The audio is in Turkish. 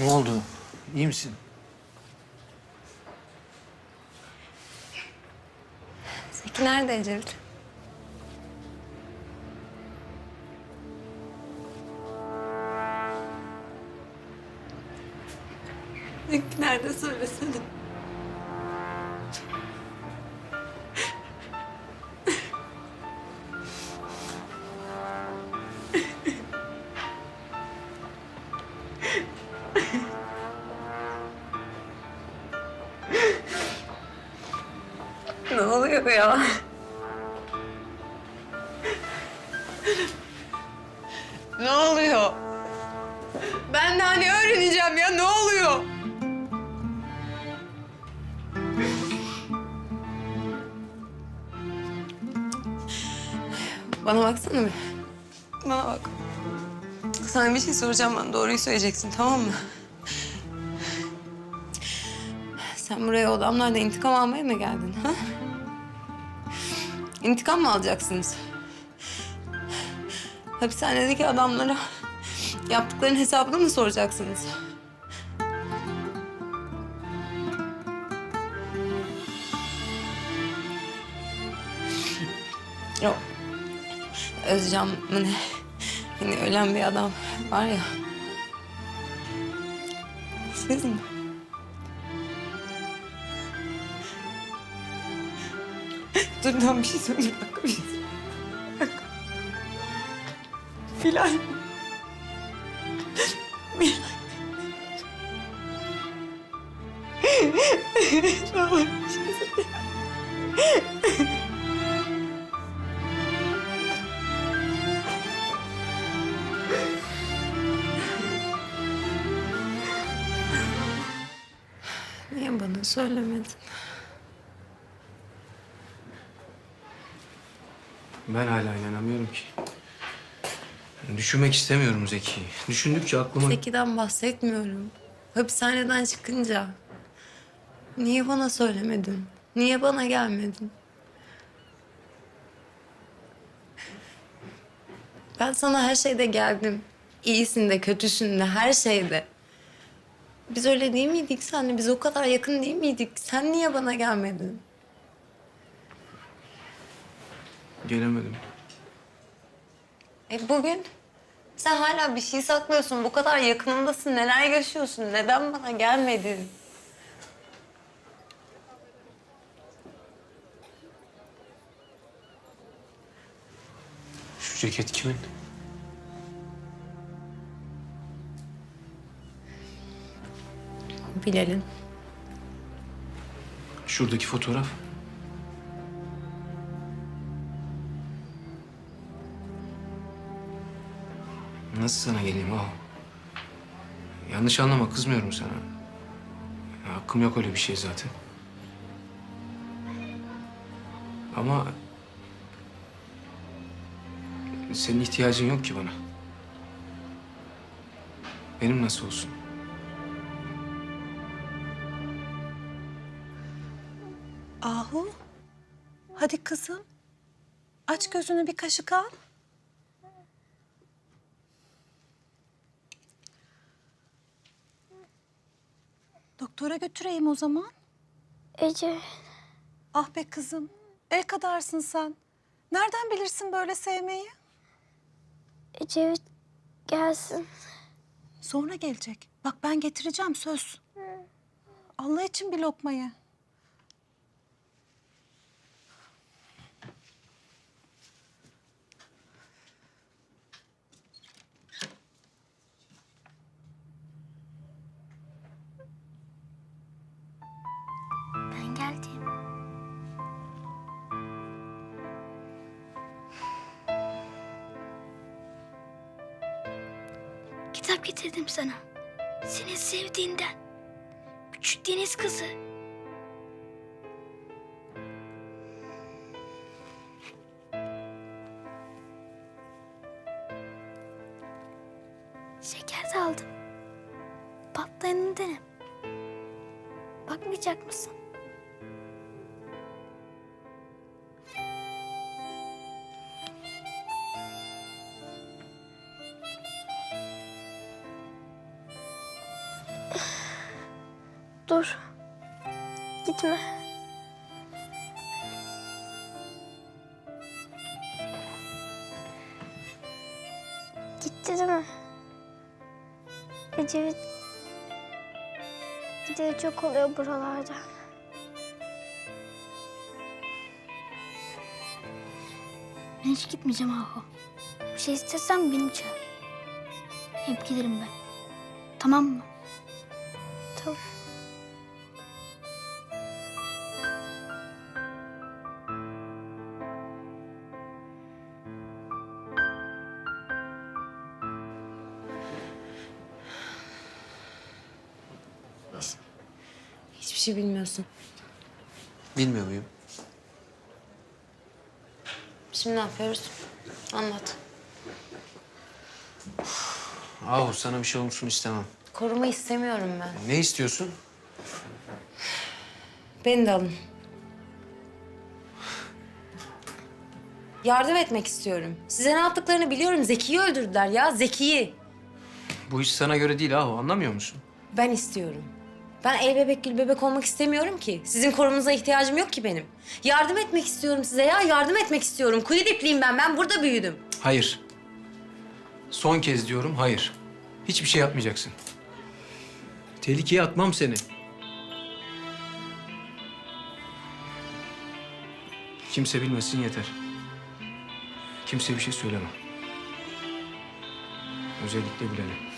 Ne oldu? İyi misin? Zeki nerede Ecevit? Zeki nerede söylesene. Ne oluyor ya? ne oluyor? Ben de hani öğreneceğim ya ne oluyor? Bana baksana bir. Bana bak. Sana bir şey soracağım ben doğruyu söyleyeceksin tamam mı? Sen buraya odamlarda intikam almaya mı geldin ha? İntikam mı alacaksınız? Hapishanedeki adamlara yaptıkların hesabını mı soracaksınız? Yok. Özcan mı ne? Hani ölen bir adam var ya. Siz mi? Dur ben bir şey söyleyeyim. Dakika, bir şey söyleyeyim. Bilal. Ne olur. Bana söylemedin? Ben hala inanamıyorum ki. Düşünmek istemiyorum Zeki. Düşündükçe aklıma... Zeki'den bahsetmiyorum. Hapishaneden çıkınca. Niye bana söylemedin? Niye bana gelmedin? Ben sana her şeyde geldim. İyisinde, kötüsünde, her şeyde. Biz öyle değil miydik senle? Biz o kadar yakın değil miydik? Sen niye bana gelmedin? Gelemedim. E bugün sen hala bir şey saklıyorsun. Bu kadar yakınındasın. Neler yaşıyorsun? Neden bana gelmedin? Şu ceket kimin? Bilal'in. Şuradaki fotoğraf. Nasıl sana geleyim o? Yanlış anlama kızmıyorum sana. Ya, hakkım yok öyle bir şey zaten. Ama senin ihtiyacın yok ki bana. Benim nasıl olsun? Ahu, hadi kızım. Aç gözünü bir kaşık al. Doktora götüreyim o zaman. Ece, Ah be kızım, el kadarsın sen. Nereden bilirsin böyle sevmeyi? Ecevit gelsin. Sonra gelecek. Bak ben getireceğim söz. Allah için bir lokmayı. Kitap getirdim sana. Senin sevdiğinden. Küçük deniz kızı. Şeker de aldım. Patlayanındanım. Bakmayacak mısın? Gitme. Gitti değil mi? Ecevit gideri çok oluyor buralarda. Ben hiç gitmeyeceğim Ahu. Bir şey istesem beni çağır. Hep giderim ben. Tamam mı? Hiçbir şey bilmiyorsun. Bilmiyor muyum? Şimdi ne yapıyoruz? Anlat. Ahu sana bir şey olsun istemem. Koruma istemiyorum ben. Ne istiyorsun? Beni de alın. Yardım etmek istiyorum. Size ne yaptıklarını biliyorum. Zeki'yi öldürdüler ya, Zeki'yi. Bu iş sana göre değil Ahu anlamıyor musun? Ben istiyorum. Ben el bebek gül bebek olmak istemiyorum ki. Sizin korumanıza ihtiyacım yok ki benim. Yardım etmek istiyorum size ya. Yardım etmek istiyorum. Kuyu dipliyim ben. Ben burada büyüdüm. Hayır. Son kez diyorum hayır. Hiçbir şey yapmayacaksın. Tehlikeye atmam seni. Kimse bilmesin yeter. Kimse bir şey söyleme. Özellikle bilene.